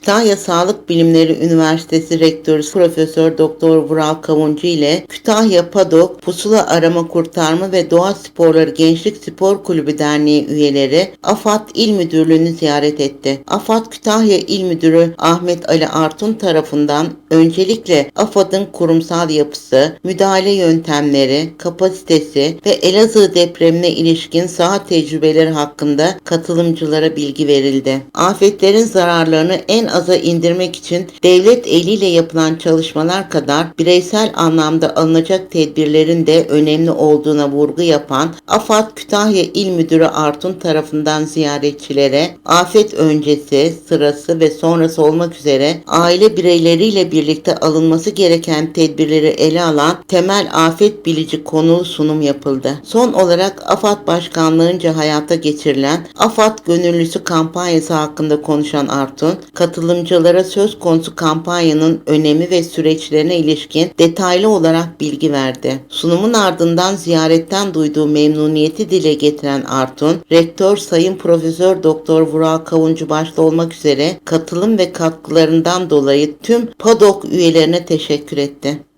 Kütahya Sağlık Bilimleri Üniversitesi Rektörü Profesör Doktor Vural Kavuncu ile Kütahya Padok Pusula Arama Kurtarma ve Doğa Sporları Gençlik Spor Kulübü Derneği üyeleri AFAD İl Müdürlüğü'nü ziyaret etti. AFAD Kütahya İl Müdürü Ahmet Ali Artun tarafından öncelikle AFAD'ın kurumsal yapısı, müdahale yöntemleri, kapasitesi ve Elazığ depremine ilişkin saha tecrübeleri hakkında katılımcılara bilgi verildi. Afetlerin zararlarını en aza indirmek için devlet eliyle yapılan çalışmalar kadar bireysel anlamda alınacak tedbirlerin de önemli olduğuna vurgu yapan AFAD Kütahya İl Müdürü Artun tarafından ziyaretçilere afet öncesi, sırası ve sonrası olmak üzere aile bireyleriyle birlikte alınması gereken tedbirleri ele alan temel afet bilici konulu sunum yapıldı. Son olarak AFAD Başkanlığınca hayata geçirilen AFAD Gönüllüsü kampanyası hakkında konuşan Artun, katılımcılara söz konusu kampanyanın önemi ve süreçlerine ilişkin detaylı olarak bilgi verdi. Sunumun ardından ziyaretten duyduğu memnuniyeti dile getiren Artun, Rektör Sayın Profesör Doktor Vural Kavuncu başta olmak üzere katılım ve katkılarından dolayı tüm PADOK üyelerine teşekkür etti.